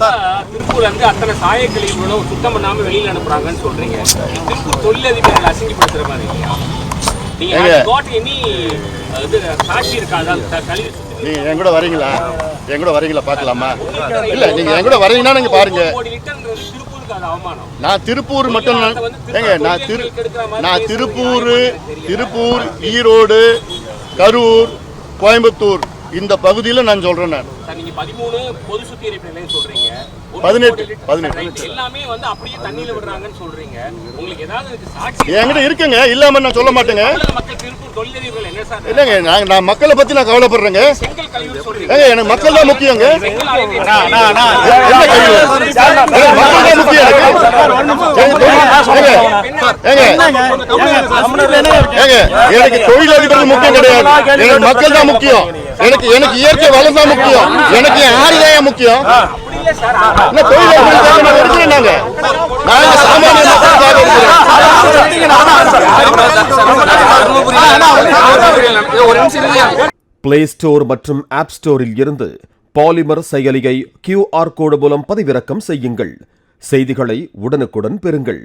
திருப்பூர் வந்து அத்தனை சாய கழிவுகளும் சுத்தம் பண்ணாம வெளியில அனுப்புறாங்கன்னு சொல்றீங்க. திருப்பூர் தொழிலதிபர்கள் அசிங்கப்படுத்துற மாதிரி இல்லையா? நீங்க ஏங்க. காட் எனி இது சாட்சி இருக்கா? அதாவது கழிவு சுத்தி- நீங்க என் கூட வரீங்களா? என் கூட வரீங்களா பார்க்கலாமா? இல்ல நீங்க என் கூட வரீங்கன்னா நீங்க பாருங்க. கோடி லிட்டர்ன்றது திருப்பூருக்கு அது அவமானம். நான் திருப்பூர் மட்டும் ஏங்க நான் திரு நான் திருப்பூர் திருப்பூர் ஈரோடு கரூர் கோயம்புத்தூர். இந்த பகுதியில் நான் சொல்றேன் நான் சார் நீங்க பதிமூணு பொது சுத்திகரிப்பு நிலையம் பதினெட்டு, பதினெட்டு. எல்லாமே வந்து அப்படியே தண்ணியில விடுறாங்கன்னு சொல்றீங்க உங்களுக்கு ஏதாவது இதுக்கு சாட்சி என்கிட்ட இருக்குங்க இல்லாம நான் சொல்ல மாட்டேங்க இல்லைங்க நான் நான் மக்களை பத்தி நான் கவலைப்படுறேங்க ஏங்க எனக்கு மக்கள் தான் முக்கியங்க மக்கள் தான் முக்கியம் எனக்கு தொழிலதிபர்கள் முக்கியம் கிடையாது எனக்கு மக்கள் தான் முக்கியம் எனக்கு எனக்கு இயற்கை வளம் தான் முக்கியம். எனக்கு என் ஆறு முக்கியம் நாங்க நாங்க சாமானிய மக்களுக்காக இருக்கிறோம் பிளே ஸ்டோர் மற்றும் ஆப் ஸ்டோரில் இருந்து பாலிமர் செயலியை கியூஆர் கோடு மூலம் பதிவிறக்கம் செய்யுங்கள். செய்திகளை உடனுக்குடன் பெறுங்கள்.